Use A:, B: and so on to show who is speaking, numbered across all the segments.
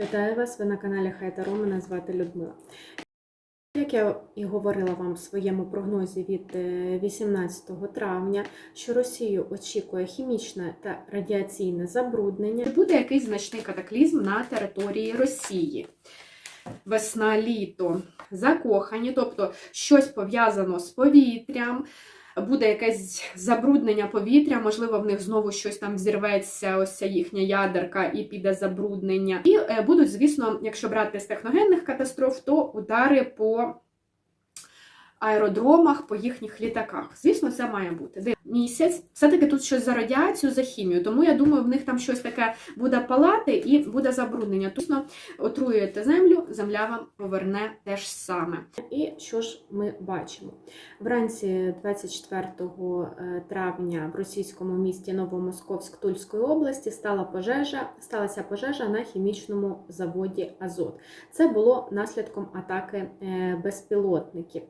A: Вітаю вас! Ви на каналі Хайтаро. Мене звати Людмила. Як я і говорила вам в своєму прогнозі від е, 18 травня, що Росію очікує хімічне та радіаційне забруднення, буде якийсь значний катаклізм на території Росії. Весна, літо, закохані, тобто щось пов'язано з повітрям, буде якесь забруднення повітря, можливо, в них знову щось там зірветься, ось ця їхня ядерка, і піде забруднення. І е, будуть, звісно, якщо брати з техногенних катастроф, то удари по аеродромах, по їхніх літаках. Звісно, це має бути. Місяць, все-таки тут щось за радіацію, за хімію. Тому я думаю, в них там щось таке буде палати і буде забруднення. Тусно отруюєте землю, земля вам поверне те ж саме. І що ж ми бачимо? Вранці 24 е, травня в російському місті Новомосковськ Тульської області стала пожежа, сталася пожежа на хімічному заводі Азот. Це було наслідком атаки е, безпілотників.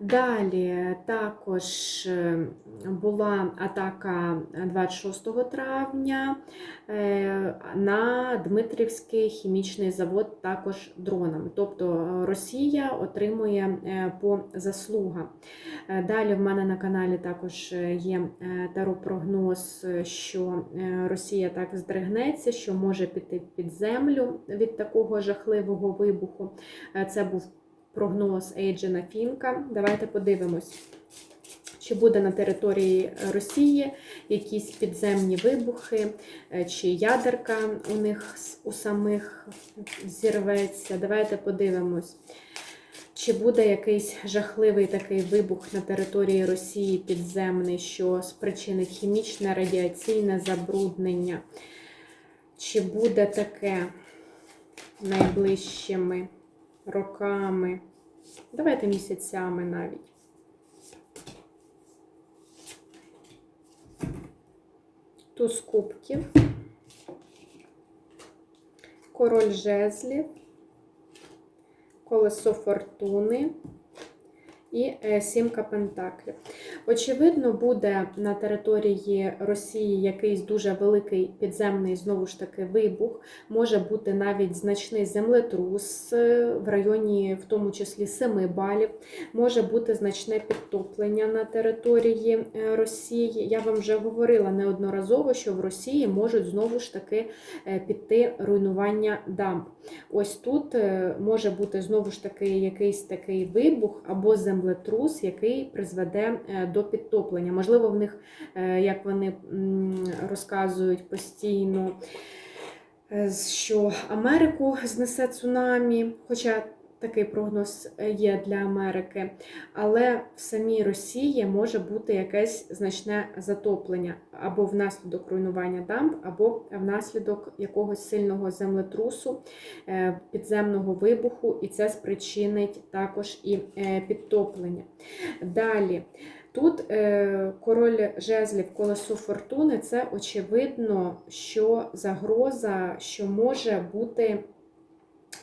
A: Далі також е, була атака 26 травня е, на Дмитрівський хімічний завод також дронами. Тобто е, Росія отримує по заслугам. Далі в мене на каналі також є таро-прогноз, що Росія так здригнеться, що може піти під землю від такого жахливого вибуху. Це був прогноз Ейджена Фінка. Давайте подивимось, чи буде на території Росії якісь підземні вибухи, е, чи ядерка у них у самих зірветься. Давайте подивимось. Чи буде якийсь жахливий такий вибух на території Росії підземний, що спричинить хімічне радіаційне забруднення? Чи буде таке найближчими роками? Давайте місяцями навіть. Туз кубків, король жезлів, колесо фортуни і е, сімка пентаклів. Очевидно, буде на території Росії якийсь дуже великий підземний, знову ж таки, вибух. Може бути навіть значний землетрус е, в районі, в тому числі 7 балів. Може бути значне підтоплення на території е, Росії. Я вам вже говорила неодноразово, що в Росії можуть знову ж таки піти руйнування дамб. Ось тут може бути знову ж таки якийсь такий вибух або землетрус, який призведе е, до підтоплення. Можливо, в них, е, як вони розказують постійно, е, що Америку знесе цунамі, хоча такий прогноз е, є для Америки, але в самій Росії може бути якесь значне затоплення або внаслідок руйнування дамб, або внаслідок якогось сильного землетрусу, е, підземного вибуху, і це спричинить також і е, підтоплення. Далі. Тут король жезлів колесо фортуни це очевидно, що загроза, що може бути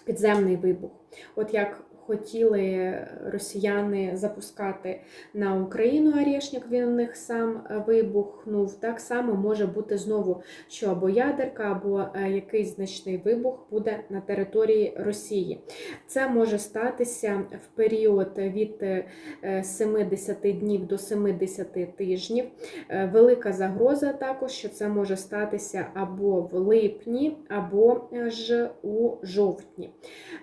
A: підземний вибух. От як хотіли росіяни запускати на Україну Орешник, він у них сам е, вибухнув. Так само може бути знову, що або ядерка, або е, якийсь значний вибух буде на території Росії. Це може статися в період від е, 70 днів до 70 тижнів. Е, Велика загроза також, що це може статися або в липні, або е, ж у жовтні.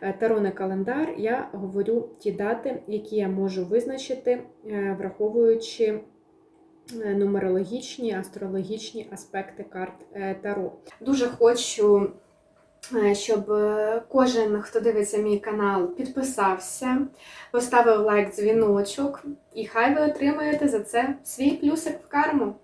A: Е, Тароний календар я говорю ті дати, які я можу визначити, е, враховуючи е, нумерологічні, астрологічні аспекти карт е, Таро. Дуже хочу. Щоб кожен, хто дивиться мій канал, підписався, поставив лайк, дзвіночок, і хай ви отримаєте за це свій плюсик в карму.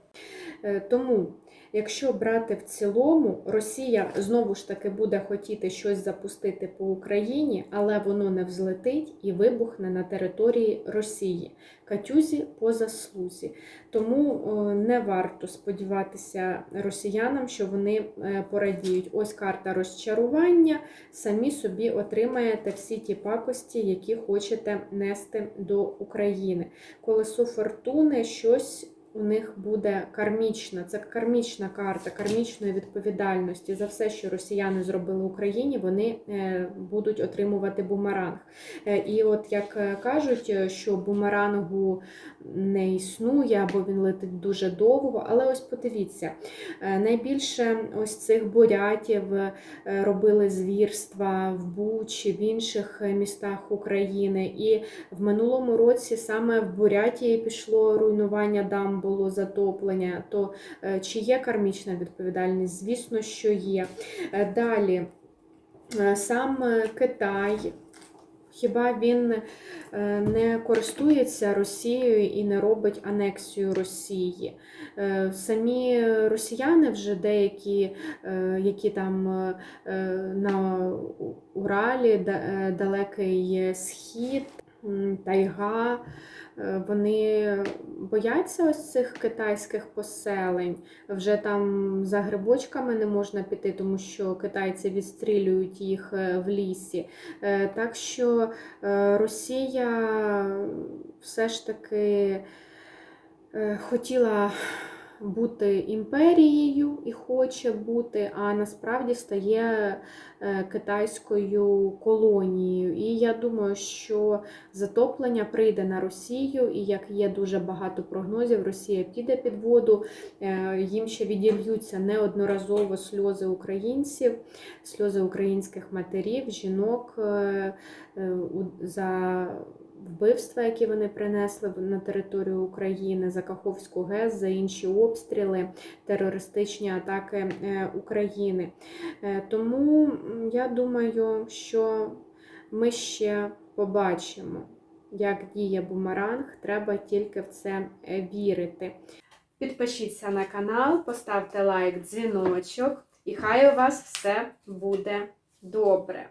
A: Тому, якщо брати в цілому, Росія знову ж таки буде хотіти щось запустити по Україні, але воно не взлетить і вибухне на території Росії. Катюзі по заслузі. Тому е, не варто сподіватися росіянам, що вони е, порадіють. Ось карта розчарування. Самі собі отримаєте всі ті пакості, які хочете нести до України. Колесо фортуни щось у них буде кармічна. Це кармічна карта, кармічної відповідальності за все, що росіяни зробили Україні, вони е, будуть отримувати бумеранг. Е, І от як е, кажуть, що бумерангу не існує або він летить дуже довго. Але ось подивіться, е, найбільше ось цих бурятів е, робили звірства в Бучі, в інших е, містах України. І в минулому році саме в Бурятії пішло руйнування дам, було затоплення. То чи є кармічна відповідальність? Звісно, що є. Далі сам Китай. Хіба він е, не користується Росією і не робить анексію Росії? Е, Самі росіяни вже деякі, е, які там на Уралі, далекий схід, тайга, е, вони бояться ось цих китайських поселень. Вже там за грибочками не можна піти, тому що китайці відстрілюють їх е, в лісі. Е, Так що Росія все ж таки хотіла бути імперією і хоче бути, а насправді стає е, китайською колонією. І я думаю, що затоплення прийде на Росію, і як є дуже багато прогнозів, Росія піде під воду, е, їм ще відільються неодноразово сльози українців, сльози українських матерів, жінок е, за вбивства, які вони принесли на територію України, за Каховську ГЕС, за інші обстріли, терористичні атаки е, України. Е, Тому я думаю, що ми ще побачимо, як діє бумеранг. Треба тільки в це е, вірити. Підпишіться на канал, поставте лайк, дзвіночок, і хай у вас все буде добре.